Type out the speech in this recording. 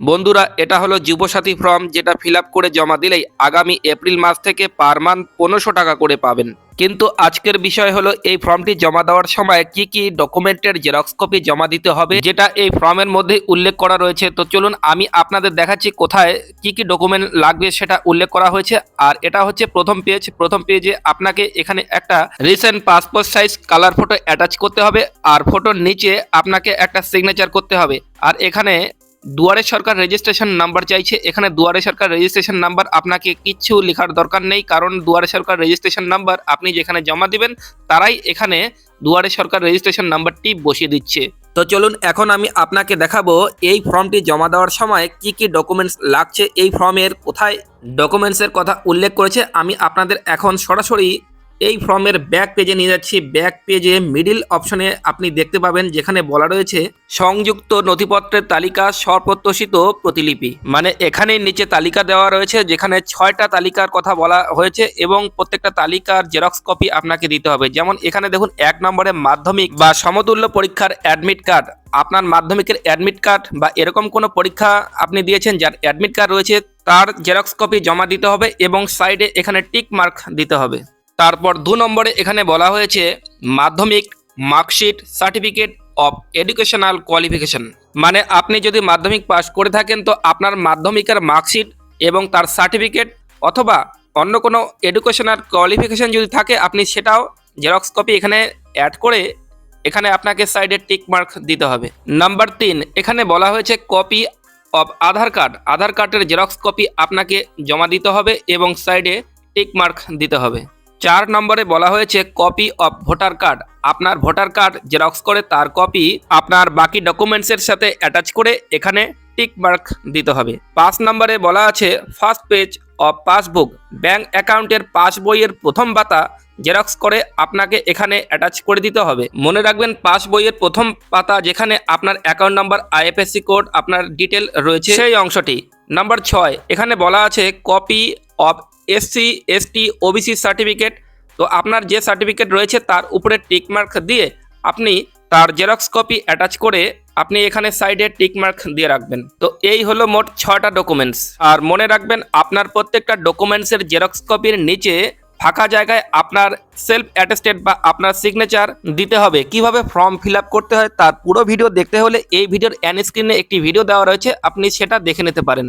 বন্ধুরা, এটা হলো যুবসাথী ফর্ম যেটা ফিল করে জমা দিলেই আগামী এপ্রিল মাস থেকে পার মান্থ পনেরোশো টাকা করে পাবেন। কিন্তু আজকের বিষয় হলো এই ফর্মটি জমা দেওয়ার সময় কি কি ডকুমেন্টের জেরক্স কপি জমা দিতে হবে, যেটা এই ফর্মের মধ্যে উল্লেখ করা রয়েছে। তো চলুন, আমি আপনাদের দেখাচ্ছি কোথায় কি কি ডকুমেন্ট লাগবে সেটা উল্লেখ করা হয়েছে। আর এটা হচ্ছে প্রথম পেজ প্রথম পেজে আপনাকে এখানে একটা recent passport size colour photo attach করতে হবে। আর ফটোর নিচে আপনাকে একটা সিগনেচার করতে হবে। আর এখানে দুয়ারে সরকার রেজিস্ট্রেশন নাম্বার চাইছে। এখানে দুয়ারে সরকার রেজিস্ট্রেশন নাম্বার আপনাকে কিচ্ছু লেখার দরকার নেই, কারণ দুয়ারে সরকার রেজিস্ট্রেশন নাম্বার আপনি যেখানে জমা দিবেন, তারাই এখানে দুয়ারে সরকার রেজিস্ট্রেশন নাম্বারটি বসিয়ে দিচ্ছে। তো চলুন, এখন আমি আপনাকে দেখাবো এই ফর্মটি জমা দেওয়ার সময় কি কি ডকুমেন্টস লাগছে। এই ফর্মের কোথায় ডকুমেন্টসের কথা উল্লেখ করেছে। আমি আপনাদের এখন সরাসরি এই ফর্মের ব্যাক পেজে নিয়ে যাচ্ছি। ব্যাক পেজে মিডিল অপশনে আপনি দেখতে পাবেন, যেখানে বলা রয়েছে, সংযুক্ত নথিপত্রের তালিকা স্বপ্রত্যাশিত প্রতিলিপি। মানে এখানে নিচে তালিকা দেওয়া রয়েছে, যেখানে ছয়টা তালিকার কথা বলা হয়েছে এবং প্রত্যেকটা তালিকার জেরক্স কপি আপনাকে দিতে হবে। যেমন এখানে দেখুন, এক নম্বরে মাধ্যমিক বা সমতুল্য পরীক্ষার অ্যাডমিট কার্ড আপনার মাধ্যমিকের অ্যাডমিট কার্ড বা এরকম কোনো পরীক্ষা আপনি দিয়েছেন, যার অ্যাডমিট কার্ড রয়েছে, তার জেরক্স কপি জমা দিতে হবে এবং সাইডে এখানে টিক মার্ক দিতে হবে। তারপর দু নম্বরে এখানে বলা হয়েছে Madhyamik marksheet certificate of educational qualification. মানে আপনি যদি মাধ্যমিক পাশ করে থাকেন, তো আপনার মাধ্যমিকের মার্কশিট এবং তার সার্টিফিকেট অথবা অন্য কোনো এডুকেশনাল কোয়ালিফিকেশন যদি থাকে, আপনি সেটাও জেরক্স কপি এখানে অ্যাড করে এখানে আপনাকে সাইডে টিক মার্ক দিতে হবে। নাম্বার তিন, এখানে বলা হয়েছে copy of Aadhaar card. Aadhaar কার্ডের জেরক্স কপি আপনাকে জমা দিতে হবে এবং সাইডে টিক মার্ক দিতে হবে। চার নম্বরে বলা হয়েছে কপি অফ ভোটার কার্ড আপনার ভোটার কার্ড জেরক্স করে তার কপি আপনার বাকি ডকুমেন্টসের সাথে অ্যাটাচ করে এখানে টিক মার্ক দিতে হবে। পাঁচ নম্বরে বলা আছে first page of passbook bank অ্যাকাউন্টের পাস বইয়ের প্রথম পাতা জেরক্স করে আপনাকে এখানে অ্যাটাচ করে দিতে হবে। মনে রাখবেন পাস বইয়ের প্রথম পাতা যেখানে আপনার অ্যাকাউন্ট নাম্বার আইএফএসসি কোড আপনার ডিটেল রয়েছে সেই অংশটি। নাম্বার ছয়, এখানে বলা আছে copy of SC ST OBC certificate তো আপনার যে সার্টিফিকেট রয়েছে তার উপরে টিকমার্ক দিয়ে আপনি তার জেরক্স কপি অ্যাটাচ করে আপনি এখানে সাইডে টিকমার্ক দিয়ে রাখবেন। তো এই হলো মোট ছটা ডকুমেন্টস আর মনে রাখবেন, আপনার প্রত্যেকটা ডকুমেন্টসের জেরক্স কপির নিচে ফাঁকা জায়গায় আপনার সেলফ অ্যাটেস্টেড বা আপনার সিগনেচার দিতে হবে। কীভাবে ফর্ম ফিল করতে হয় তার পুরো ভিডিও দেখতে হলে এই ভিডিওর অ্যান স্ক্রিনে একটি ভিডিও দেওয়া রয়েছে, আপনি সেটা দেখে নিতে পারেন।